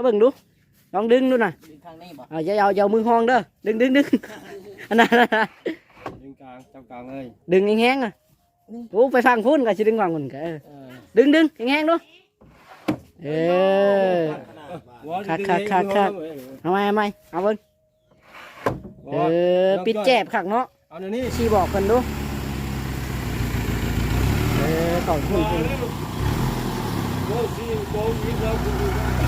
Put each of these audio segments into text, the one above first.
มาเบิ่งดูลองดึงดูน่ะดึงข้างนี้บ่เอาอย่าเอาอย่าเอามือห้องเด้อดึงดึงดึงอันนั้นอันนั้นดึงกลางจับกลางเลยดึงแห้งๆอะโอ้ไปฟังพุ่นก็สิดึงวางพุ่นก็เออเออดึงดึงแห้งๆดูเออวอลคักดึงคักคักคักเองเอาไหมเอาไหมเอาเบิ่งวเออลอปิดแจบคักเนาะเอาเดี๋ยวนี้ชีบอกกันดูเออเข้าพุ่นพุ่นวอลซีวอลยิงแล้วคุณดูว่า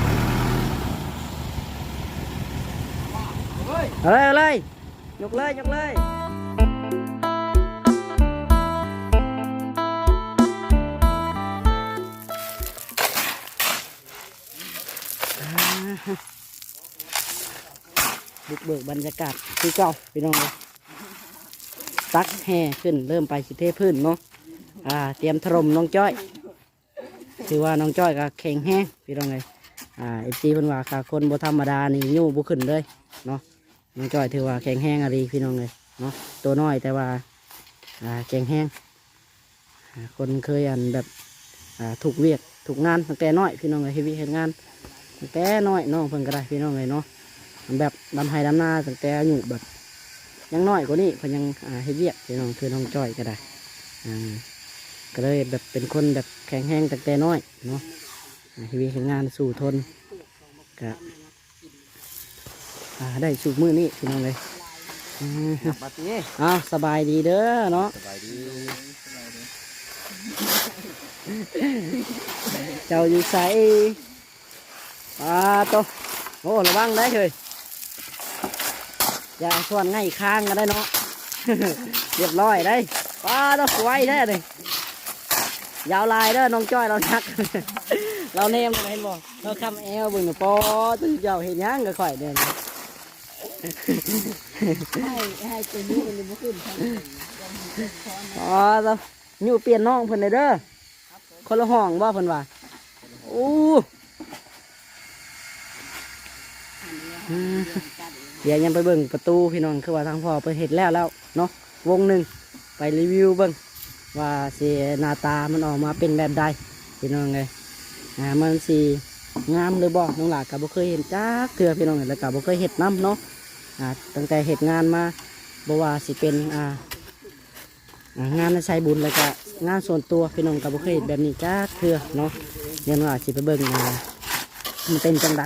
เอาเลยเอาเลยยกเลยยกเลยบุกเบิกบรรยากาศคือเก่าพี่น้องเลยตักแห่ขึ้นเริ่มไปสิเทพื้นเนาะอ่า เตรียมถล่มน้องจ้อยถือว่าน้องจ้อยก็แข็งแห้งพี่น้องเลยอ่าเอฟซีเพิ่นว่าค่ะคนบ่ธรรมดานี่ยู่บุขึ้นเลยเนาะ น้องจ้อยถือว่าแข็งแห้งอะไรพี่น้องเลยเนาะตัวน้อยแต่ว่าอ่าแข็งแห้งคนเคยอันแบบอ่าถูกเวียกถูกงานตั้งแต่น้อยพี่น้องเลยเฮดเวียกเห็นงานตั้งแต่น้อยน้องเพิ่นก็ได้พี่น้องเลยเนาะแบบดำไห้ดำนาตั้งแต่อายุแบบยังน้อยกว่านี้เพิ่นยังอ่าเฮ็ดเวียกพี่น้องคือน้องจ้อยก็ได้อ่าก็เลยแบบเป็นคนแบบแข็งแรงตั้งแต่น้อยเนาะอ่าเฮวียกเฮ็ดงานสู่ทนก็อ่า ได้สู่มือนี้พี่น้องเลยอืมมาตีอ้าวสบายดีเด้อเนาะสบายดีเจ้าอยู่ใสปลาโตโอ้ระวังได้เลยอย่าส่วนง่ายค้างกันได้เนาะเรียบร้อยได้ปลาโตสวยได้เลยยาวลายเด้อน้องจ้อยเรานัก เราเนมกันเห็นบ่เราคำแอวเบึงปอตื่นเจ้าเห็นหยังก็ข่อยเด่น ให้ให้ตัวนี้มันบ่ขึ้นอ๋อเจ้าอยู่เปลี่ยนน้องเพิ่นเลยเด้อคนละห้องบ่เพิ่นว่าอู้อืมเดี๋ยวยังไปเบิ่งประตูพี่น้องคือว่าทางพ่อเพิ่นเฮ็ดแล้วแล้วเนาะวงหนึ่งไปรีวิวเบิ่งว่าสิหน้าตามันออกมาเป็นแบบใดพี่น้องเลยอ่ามันสิงามหรือบ่น้องหลาก็บ่เคยเห็นจักเทื่อพี่น้องเอ้ยแล้วก็บ่เคยเฮ็ดนํเนาะ อ่าตั้งแต่เฮ็ดงานมาบ่ว่าสิเป็นอ่างานในใช้บุญแล้วก็งานส่วนตัวพี่น้องกับบุเคยเห็นแบบนี้จ้าเถื่อเนาะเดี๋ยวเราอาจจะไปเบิ่งอ่ามันเป็นจังใด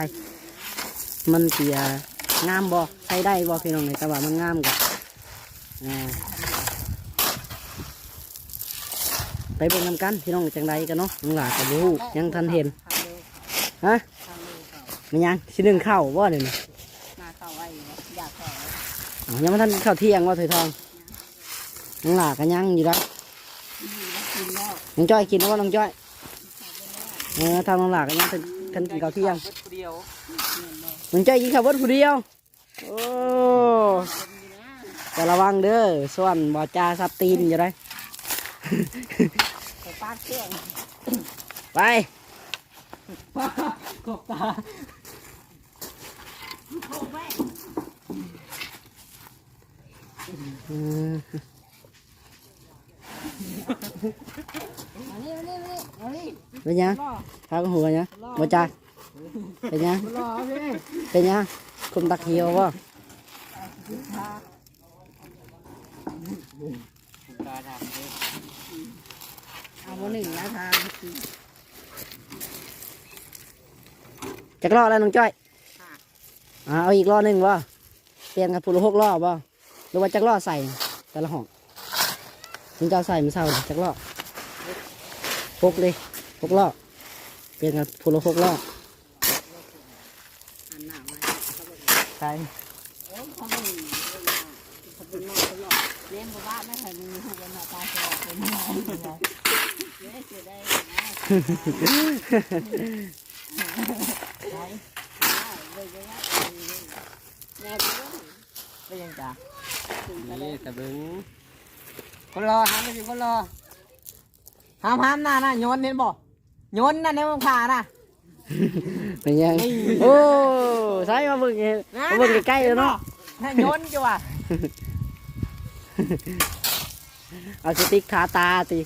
มันเสียงามบ่ใช้ได้บ่พี่น้องเลยแต่ว่ามันงามกับอ่าไปเบิ่งนำกันพี่น้องจังใดกันเนาะน้องหลากับบูยังทันเห็นฮะมันยังสิหนึ่งเข้าวบ่เดี๋ยวนี้ มาเข้าไว้อยากเข้า อ๋อ ยังไม่ทันข้าวเที่ยงว่าถอยทองน้องหลากันยังอยู่แล้วน้องจ้อยกินแล้วว่าน้องจ้อยเออทางน้องหลากันยังกันกินข้าวเที่ยงน้องจ้อยกินข้าวบดผู้เดียวโอ้แต่ระวังเด้อส่วนบ่อจ่าสับตีนอยู่ได้ไปปาดเครื่องไปกบตา อืม อันนี้อันนี้อันนี้ เป็นยังข้าวกับหัวยังบ่จาเป็นยังรอพี่เป็นยังคุมตักเหี่ยวบ่ตาดำเลยเอาบ่หนึ่งนะทางจักรอแล้วน้องจ้อยอ่าเอาอีกรอหนึ่งบ่เปลี่ยนกันผู้ละหกรอบบ่ห รือว่าจักรอใส่แต่ละห้องมึงจะเอาใส่มือเศร้าดิจักรอหกเลยหกรอบเปลี่ยนกันผู้ละหกรอบอันหน้ามาใช่โอ้เขาบ่หนึ่งเขาเป็นน้อยตลอดเลี้ยงบ่ว่าไม่เคยมีฮู้กันหน้าตาสว่างเป็นน้อยเลยเด้สิได้นะไปเลยเลยนะแม่ก็ไม่ยังจ้า นี่ตะบึงคนรอห้ามไม่ใช่คนรอห้ามห้ามหน้านะโยนเห็นบ่โยนน่ะในมังผ่าน่ะเป็นยังโอ้ใช่มาเบิ่งเองมาเบิ่งใกล้ๆแล้วเนาะน่ะโยนจ้ะว่ะเอาสติ๊กทาตาติ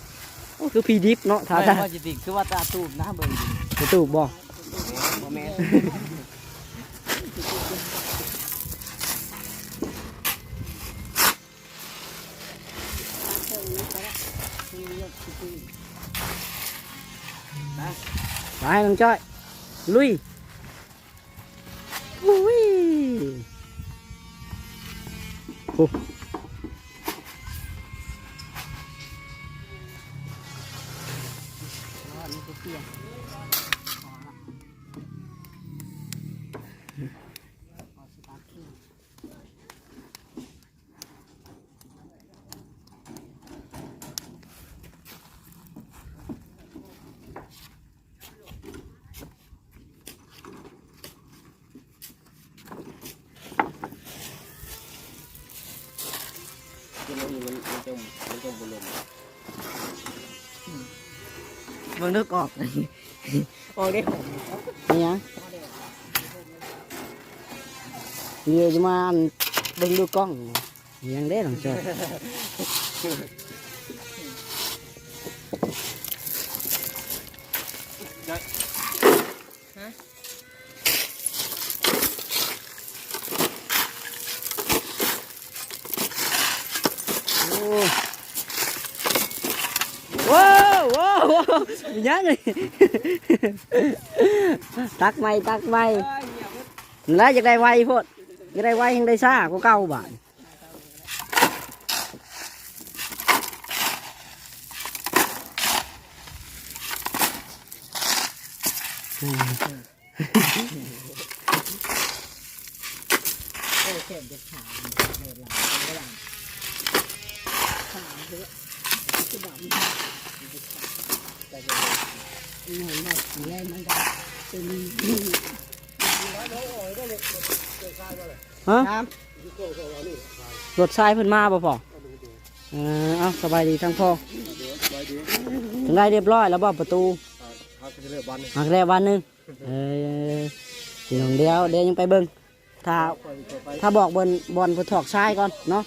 โอ้คือพีดิฟเนาะทาตาว่าจิติคือว่าตาตูบนะเบิ่งไปตูบบ่บ่แม่ นน้อง เบิ่งนึกออกเลยออกได้นี่ยังเดี๋ยวจะมาอันเบิ่งดูกล้องยังได้หลังจอยโอ้ว้าวว้าว ว้าวยังไงตักไม่ตักไม่แล้วอยากได้ไวโพดอยากไฮะน้รถทรายเพิ่นมาบ่พอเออเอาสบายดีทั้งพ่อไปดีถึงได้เรียบร้อยแล้วบ่ประตูฮักจะเลือกบ้านหักแรกวันหนึงเออพี่น้องเดียวเดี๋ยวยังไปเบิ่งถ้าถ้าบอกบนบอลผู้ถอกทรายก่อนเนาะ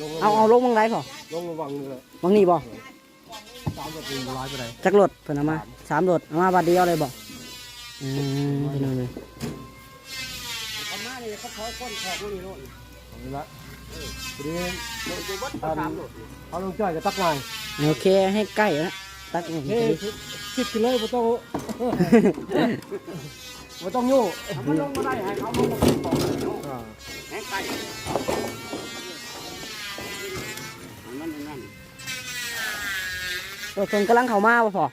ลงเอาเอาลงบังไรพอลงระวังเลย บังนี่บ่สามประตูร้ายไปไหนจักรถเพิ่นเอามาสามรถเอามาบัดเดียวเลยบ่เออพี่น้องเลยำเอามาเลยเขาเขาก้นขอบนี่โน่นเอาละทีนี้เอาลงจ่อยกับตักนายโอเคให้ใกล้แล้วตักนี่เฮ้ยคิดกันเลยไม่ต้องไม่ต้องโย่มันลงมาได้ให้เขาลงมาของแห้งไก่ รถเพิ่นกำลังเข้ามาบ่พอ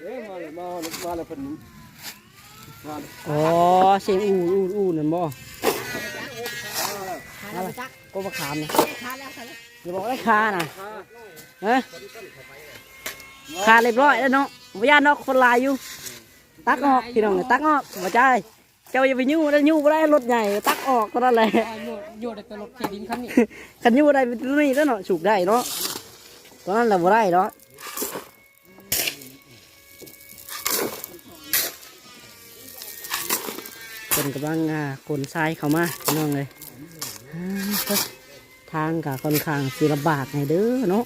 เฮ้ยมามามาแล้วเพิ่นมาอ๋อเสียงอูอูอูนั่นบ่ขาแล้วก็มาขามนี่ขาแล้วขาแล้วอย่าบอกได้คาน่ะเอ้คาเรียบร้อยแล้วเนาะบ่ย่านเนาะคนลายอยู่ตักออกพี่น้องตักออกบ่ใช่เจ้าอย่าไปยู่ได้ยู่บ่ได้รถใหญ่ตักออกเท่านั้นแหละโยดแต่รถเคดินคันนี้คันยู่ได้เป็นนี่แล้วเนาะฉุกได้เนาะตอนนั้นแหละบ่ได้เนาะ นกำลังอ่าขนทรายเข้ามาพี่น้องเลยทางก็ค่อนข้างสิลำบากไงเด้อเนาะ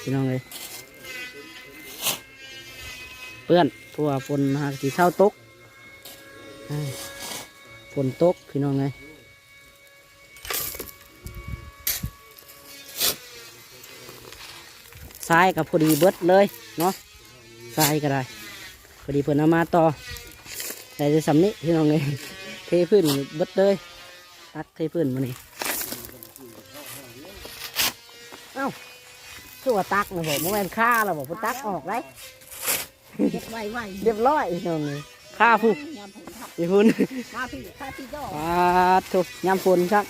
พี่น้องเลยเปื้อนทั่วฝนหากสีเศร้าตกฝนตกพี่น้องเลยทรายกับพอดีเบิดเลยเนาะทรายก็ได้พอดีเพิ่นเอามาต่อ แต่จะสำนี้พี่น้องเลยเทพื้นเบิดเลยตักเทพื้นมานี่เอ้าคือว่าตักนะผมเมื่อวานฆ่าเราบอกพุ่นตักออกได้เก็บไว้ไว้เรียบร้อยพี่น้องเลยฆ่าผู้ยามผมทับอีพุ่นมาพี่ข้าพี่ดอกปาดทุกยำฝนชัก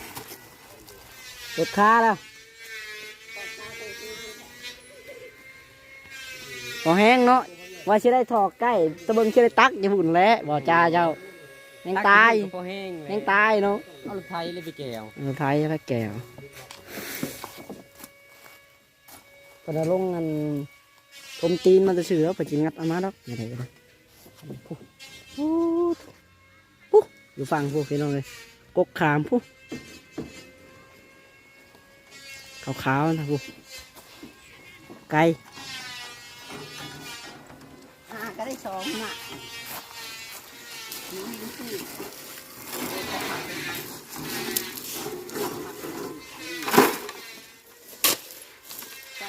รถค้าแล้วพอแห้งเนาะ ว่าสิได้ถอกใกล้ตะเบิงสิได้ตักอย่าหุ่นแหล้วบ่จ้าเจ้าแห้งตายพอแห้งแห้งตายเนาะเอารถไทยเลยไปแก้วเออไทยแล้วแก้วพอดลงกันกลมตีนมันจะเสือไปกินงัดเอามาดอกไม่ได้ก็ได้ปุ๊บปุ๊บปุ๊บอยู่ฟังพวกพี่น้องเลยกกขามปุ๊บขาวๆนะปุ๊บไก่อ่า ก็ได้สองนัองะ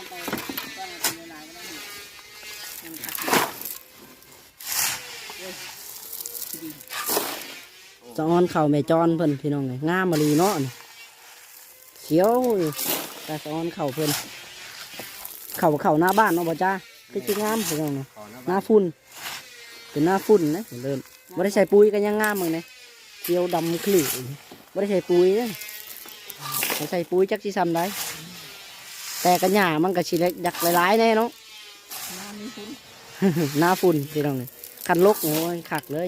ไปต้องไปเวลาได้งพักเยอะดีจอนเข่าแม่จอนเพิ่นพี่น้องไงงามมาลีเนาะเขียวแต่จอนเข่าเพิ่นเข่าเข่าหน้าบ้านเนาะบ่จ้าคือจีงามพี่น้องไง หน้าฝุ่นเป็นหน้าฝุ่นนะเริ่มบ่ได้ใส่ปุ๋ยกันยังงามมึงเนี่ยเขียวดำคลี่บ่ได้ใส่ปุ๋ยเลยถ้าใส่ปุ๋ยจักสิซ้ำได้แต่กระหญ้ามันก็สิเล็กอยากหลายๆแน่เนาะน้ำมีฟุ้นหน้าฝุ่นพี่น้องเลยคันลกโอ้ยขักเลย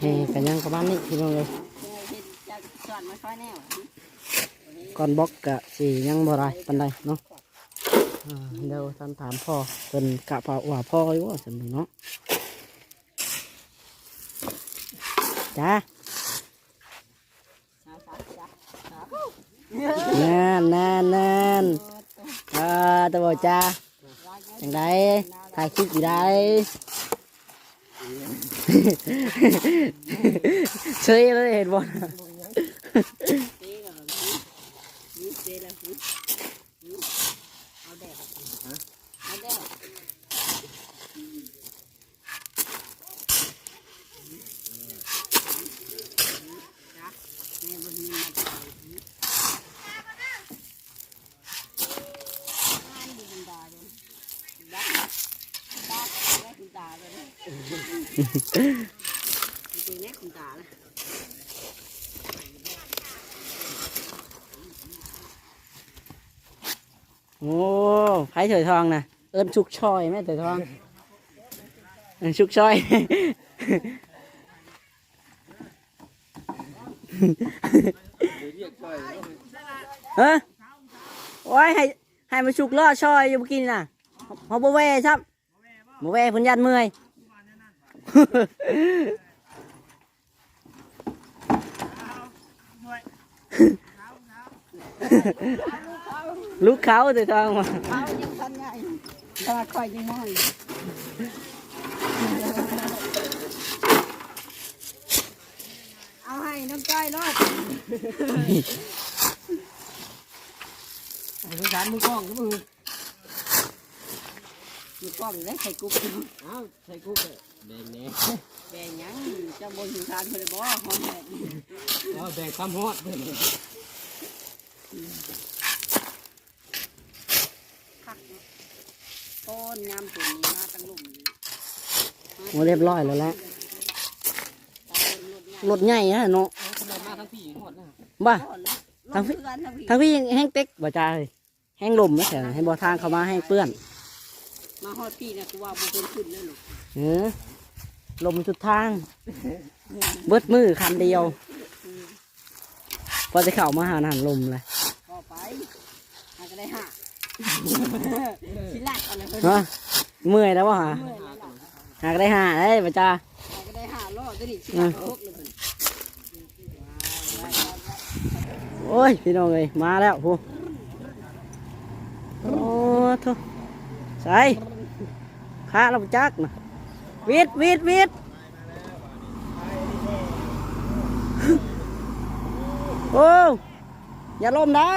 เฮ้กันยังประมาณนี้พี่น้องเลยก่อนบล็อกกะสียังบ่ไรปันใดเนาะเดี๋ยวท่านถามพ่อเป็นกะเปล่าว่าพ่ออยู่ว่าสมเนาะจ้าแน่นแน่นแน่นอ่าตะบอกจ้าจังไดถ่ายคลิปอยู่ได้ เฉยเลยเห็นบอลกับนี่เจ๊แล้วเอาแดดเอาแดดแม่บนนี้มาจากไหนอันดีเป็นดาเลยดักดักแม่คุณตาเลยจริงๆแม่คุณตาเลย โอ้ไผ่เถยทองนะเอิญชุกชอยแม่เถยทองเอิ้นชุกชอยเฮ้ยโอ้ยให้ให้มาชุกล่อชอยอยู่เมื่อกี้น่ะเขาบ่แว่ครับบ่แว่เพิ่นยันเมื่อย ลูกเขาเถยทองมาเอายังทันไงถ้าคอยยังน้อยเอาให้น้องจ้อยรอดไอ้สงสารมือกล้องก็มือมีกล้องได้ใส่กุ๊กเอ้าใส่กุ๊กเลยแบ่งแหน่แบ่งหยังจะบนหิวทานเพื่อนบ่หอมแดดเอาแบ่งความฮอดเพิ่นคักต้นยำตัวนี้มาตั้งลุ่มโอ้เรียบร้อยแล้วแหละตาเป็นรถใหญ่รถใหญ่นะเนาะเอาทำไมมาทั้งพี่ฮอดนะบ้าก่อนแล้วทางพี่เพื่อนทางพี่ ทางพี่ยังแห้งเต็กบ่จ้าเลยแห้งลมไม่ใช่ให้บ่ทางเข้ามาให้เปื้อน มาฮอดพี่นะกูว่าบุเป็นขึ้นแล้วลูกเออลมสุดทาง เบิดมือคันเดียว พอจะเข้ามาหาหันลมเลยก็ไปหาก็ได้ห้าสิลักเอะไรเพิ่นเนาะเมื่อยแล้ววะหาเมื่อยแล้วล่ะหากได้หาได้บ่จ้าหาก็ได้ห้ารอบก็นี่สิลักหกเลยเพิ่นว้ายว้ายว้ายว้ายโอ้ยพี่น้องเอ้ยมาแล้วพูโอ้ทุ ใส่ขาเราจักนะวิดวิดวิดโอ้อย่าล้มได้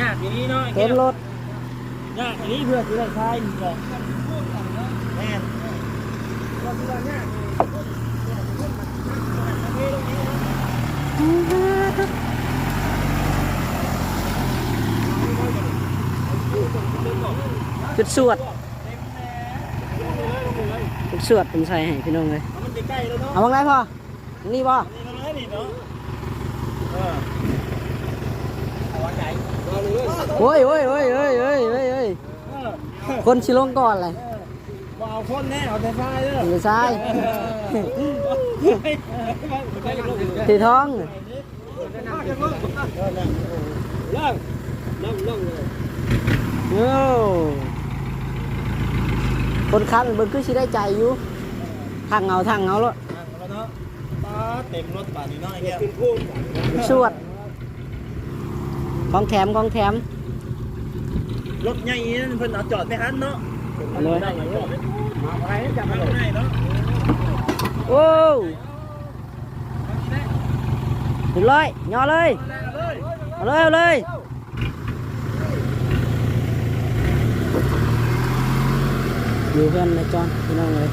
ยากอย่างนี้เนาะเต็มรถยากอย่างนี้เพื่อที่จะใช้อีกแหละแม่น จุดสวดจุดสวดเป็นใส่ให้พี่น้องเลยมันจะใกล้แล้วเนาะเอาบ้างไรพ่อนี่พ่อนี่ก็เลยนี่เนาะเออโอ้ยโอ้ยโอ้ยโอ้ยโอ้ยโอ้ยโอ้ยเออคนชิลงก่อนเลยบ่เอาคนแน่เอาแต่ทรายเด้อมือซ้ายเฮ้ยเฮ้ยเฮ้ยสีทองเลิกนั่งนั่งเลยโอ้ คนขับเบิ่งคือสิได้ใจอยู่ทางเงาทางเงาแล้วนั่งแล้วเนาะปาเต็มรถป่านนี้เนาะไอ้แก้วขึ้นพูดสวดของแถมของแถมรถใหญ่นี่เพิ่นเอาจอดไม่หันเนาะเอาเลยได้จอดไม่มาอะไรจับมาได้เนาะโอ้ถึงร้อยย่อเลยเอาเลยเอาเลย อยู่เพื่อนในจอนพี่น้องเลย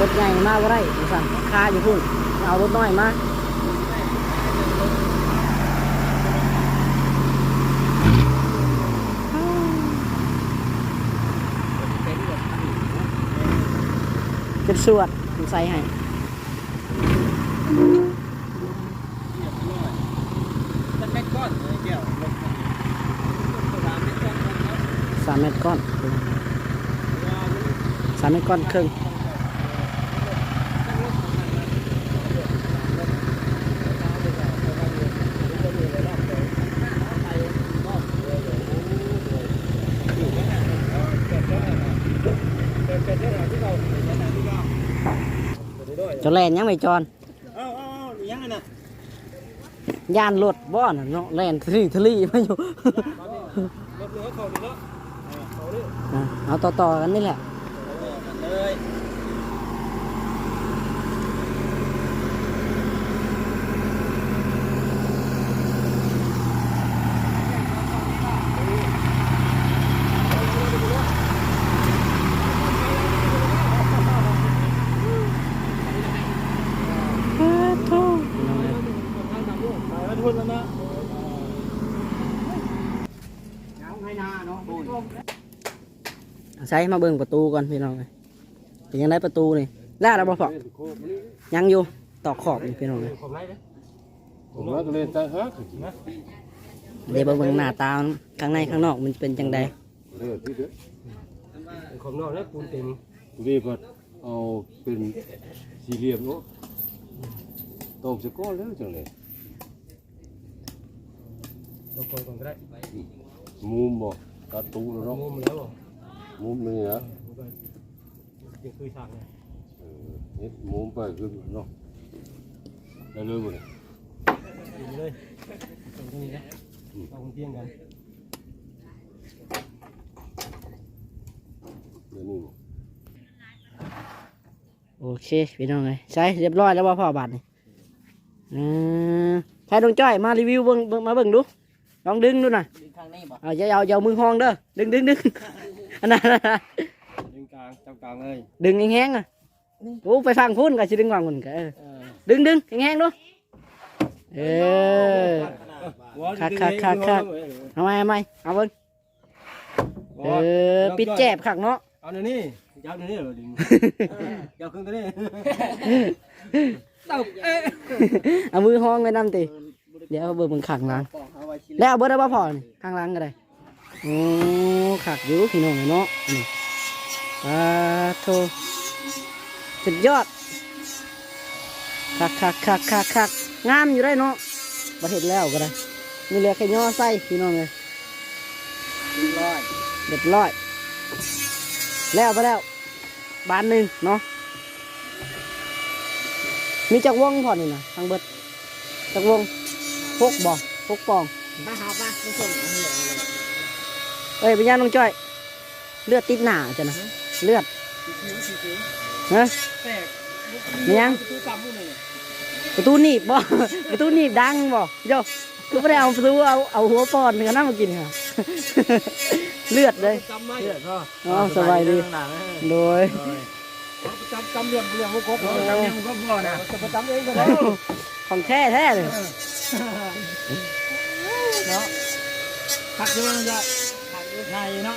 รถใหญ่มาบ่ได้สั่งคาอยู่พุ่นเอารถน้อยมาเป็นสวดผมใส่ให้ จะแม็กก้อนไอ้แก้วรถสามเมตรก้อนสามเมตรก้อนสามเมตรก้อนครึ่งจะแล่นยังไม่จอนเอาเอาเอายังไงนะยานรถบ่อนเนาะแล่นทะลีทะลีมาอยู่ เอาต่อๆกันนี่แหละ เลย ไปทุนแล้วนะ ใช้มาเบิ่งประตูก่อนพี่น้องเอ้ยเป็นยังไงประตูนี่แล้วเราบ่พอยังอยู่ตอกขอบนี่พี่น้องเลยผมว่าก็เลยตาฮักเดี๋ยวมาเบิ่งหน้าตามันข้างในข้างนอกมันเป็นจังใดเลือดที่เด้อของนอกแล้วปูนเต็มนี่ก็เอาเป็นสี่เหลี่ยมเนาะตบสก้อนแล้วจังเลยตรงคนก็ได้มุมบ่กระตูแล้วเนาะมุมแล้ว มุมนี่นะยังคือฉากเลยเออนี่มุมไปคือเนาะได้เลยบ่เนี่ยอยู่เลยตรงนี้นะเอาเตียงกันเดี๋ยวนี้บ่โอเคพี่น้องเลยใช้เรียบร้อยแล้วว่าพ่อบาทนี่อืมใช้ดวงจ้อยมารีวิวเบิ่งเบิ่งมาเบิ่งดูลองดึงดูหน่อยข้างนี้บ่เอาอย่าเอาอย่าเอามือห้องเด้อดึงดึงดึง อันนั้นดึงกลางจับกลางเลย ดึงแห้งๆอะโอ้ไปฟังพุ่นก็สิดึงวางพุ่นก็เออดึงดึงแห้งๆดูเออคักคักคักคักเอาไหมเอาไหมเอาเบิ่งเออปิดแจบขักเนาะเอาเดี๋ยวนี้ยาวเดี๋ยวนี้เหรอดึงยาวครึ่งตัวนี้ตบเอ๊ะเอามือห้องไว้นำติเดี๋ยวเอาเบิ่งเบิ่งขังหล้างแล้วเอาเบิดได้บ่พอนี่ข้างหล่างก็ได้ โอ้ขักอยู่พี่น้องเนาะนี่ปาโทสุดยอดคักคักคักคักคักงามอยู่ได้เนาะประเทศแล้วก็ได้มีเหลือแค่ย่อไส้พี่น้องเลยเร้อยเรียบร้อย แล้วไปแล้ว บานหนึ่งเนาะมีจักรวงพอนี่นะทางเบิดจักรวงพกบ่พกปองมาหาป่ะไม่ส่งอันนี้ เลยเอ้ยไปย่างน้องจ้อย เลือดติดหนาจ้ะนะเลือดฮะแตกมียังตู้กำมือเลยประตูหนีบบ่ประตูหนีบดังบ่โยคือไม่ได้เอาประตูเอาเอาหัวปอนกันนั่งมากินค่ะเลือดเลยจำไม่เลือดก็อ๋อสบายดีโดยจำจำเรื่องเรื่องมุกกบจำเรื่องมุกกบก่อนนะจะไปจำเองก็ได้ของแท้แท้เลยเนาะพักเยอะจะ ง่ายเนาะ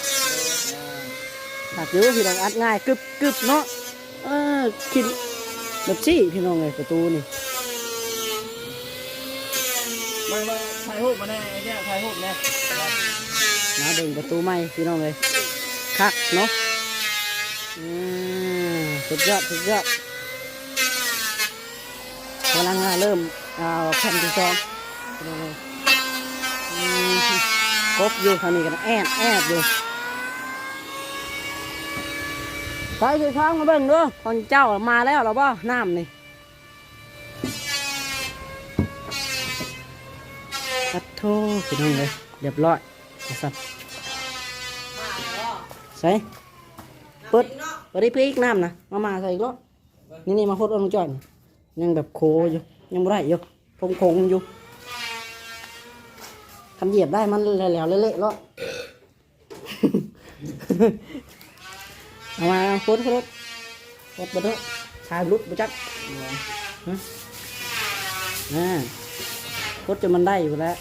หากอยู่พี่น้องอัดง่ายกึบกึบเนาะเออคิดแบบซี่พี่น้องเลยประตูนี่มามาถ่ายรูปมาแน่ไอ้เนี่ยถ่ายรูปแน่มาเบิ่งประตูใหม่พี่น้องเลยคักเนาะอืมสุดยอดสุดยอดกำลังเริ่มเอาแผ่นที่สอง กบอยู่ทางนี้กันแอบแอบอยู่ไปคือท้องมาเบิ่งดูคนเจ้ามาแล้วหรอบ่น้ำนี่ปัดโทพี่น้องเลยเรียบร้อยเอาสัตว์ใส่เปิดเปิดได้พื่อีกน้ำนะมามาใส่อีกรถนี่นี่มาพดเอาลงจ่อยยังแบบโคอยู่ยังไม่ได้อยู่คงคงอยู่ ทำเหยียบได้มันแล้วๆเละๆแล้วเอามาโคตรโคตรโคตรบดเถอะชายรุดบจักฮะอ่าโคตรจนมันได้อยู่แล้ว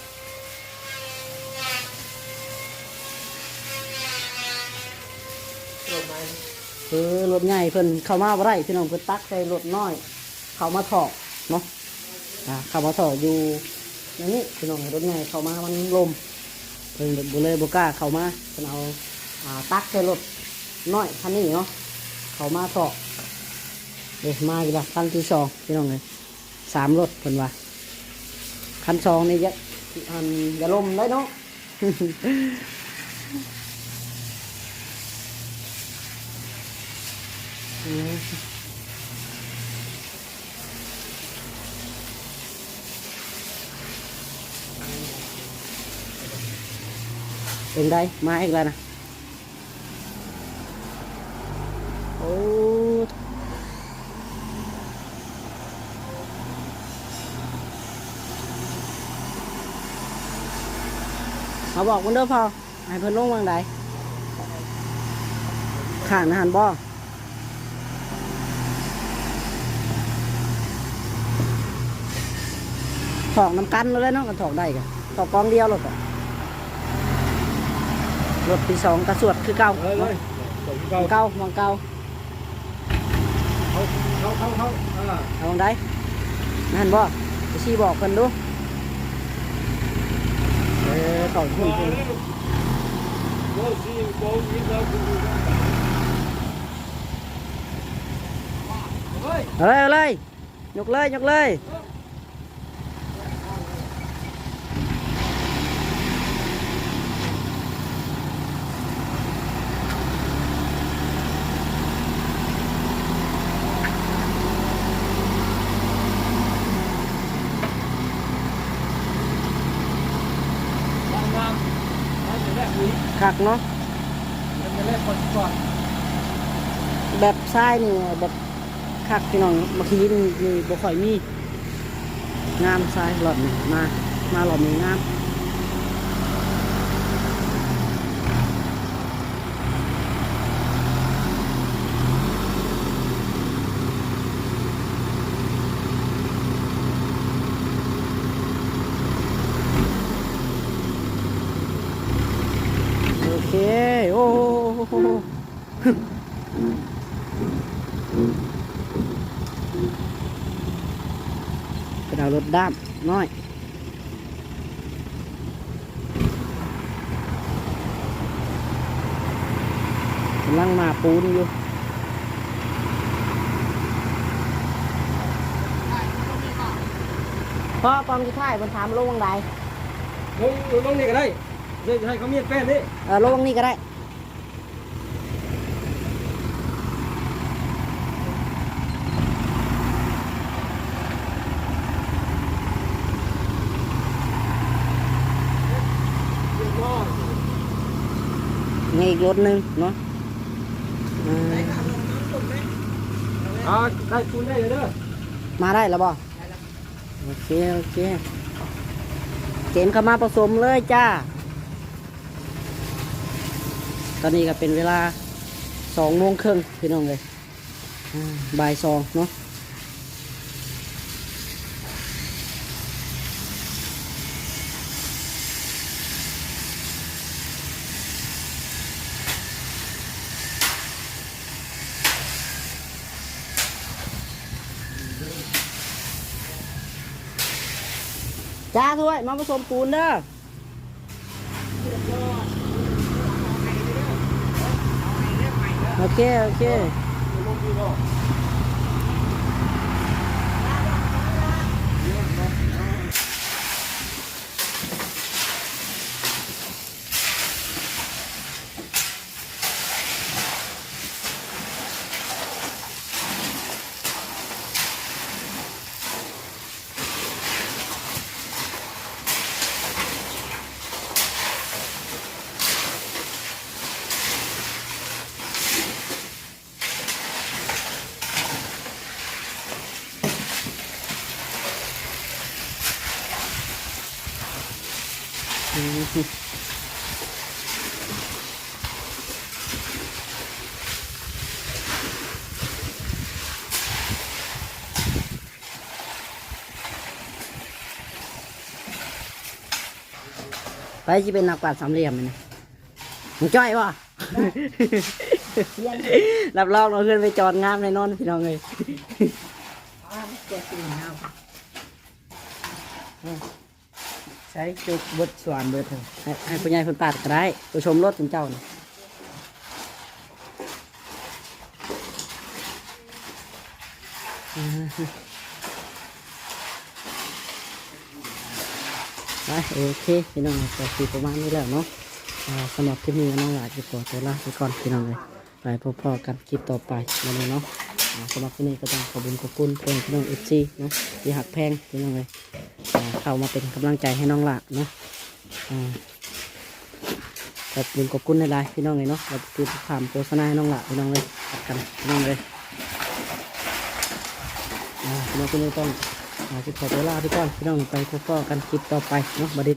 เออรถใหญ่เพิ่นเข้ามาบ่ได้พี่น้องเพิ่นตักใส่รถน้อย เข้ามาถอกเนาะอ่าเข้ามาถอกอยู่ อย่างนี้พี่น้องรถใหญ่เข้ามามันลมเพิ่นบ่เลยบ่กล้าเข้ามาเพิ่นเอาอ่าตักใส่รถน้อยคันนี้เนาะเข้ามาถอกเดี๋ยวมาอีกและคันที่สองพี่น้องเลยสามรถเพิ่นว่าคันสองนี่ย่าอันอย่าลมได้เนาะอืม เป็นไดมาอีกแล้วนะโอ้เขาบอกมันเด้อพอให้เพิ่นลงวางใดข้างนะหันบ่ถอกน้ำกันเลยเนาะกันถอกได้กันถอกกองเดียวรถอะ รถที่สองกระสวดคือเก่าเลยเลยตกมเก่าองเก่ามองเก่าเขาเขาเขาเขาอ่าเอามองได้นั่นบ่ไปชี้บอกกันดูเออเขาขึ้นขึ้นโอ้สิโอ้ยเราคือเอาเลยเอาเลยยกเลยยกเลย คักเนาะแบบทรายนี่แบบคักพี่น้องเมื่อกี้นี่นี่บ่ค่อยมีงามทรายหลอดนี่มา มาหลอดนี้งามโอเค โอ้โห กระดาวรถด้ามน้อยกำลังมาปูนอยู่พ่อกองที่ท้ายบนถามลงวังใดลงลงนี่ก็ได้เดี๋ยวจะให้เขามีดแป้นนี่เออลงวังนี้ก็ได้ นี่อีกรถหนึ่งเนาะอ่าอ่าได้คุณได้เลยเด้อมาได้แล้วบ่โอเคโอเคเกณฑ์เข้ามาผสมเลยจ้า ตอนนี้ก็เป็นเวลาสองโมงครึ่งพี่น้องเลยอ่าบ่ายสองเนาะ ถ้วย มาผสมปูนเด้อโอเค โอเค อืม ไปจะเป็นนักกวาดสามเหลี่ยมเลยนะมึงจ้อยวะรับรองเราเพื่อนไปจอดงามในนอนพี่น้องเลยอ้าวเจ็ดสี่ห้าใช้จุกบดสวนเบิดเถอะให้ให้ผู้ใหญ่คนปาดก็ได้ตัวชมรถเป็นเจ้านี่อ่าไปโอเคพี่น้องก็คือประมาณนี้แล้วเนาะสำหรับคลิปนี้น้องหลาจะขอตัวลาไปก่อนพี่น้องเลยไปพบๆกันคลิปต่อไปวันนี้เนาะสำหรับคลิปนี้ก็ต้องขอบคุณขอบคุณเพื่อนพี่น้องเอฟซีเนาะที่หักแพงพี่น้องเลยเข้ามาเป็นกำลังใจให้น้องละเนาะขอบคุณขอบคุณในไลน์พี่น้องเลยเนาะเราคือความโฆษณาให้น้องละพี่น้องเลยตัดกันพี่น้องเลยพี่น้องคนนี้ต้อง อ่าจะขอตัวลาไปก่อนพี่น้องไปพบกันคลิปต่อไปเนาะบัดนี้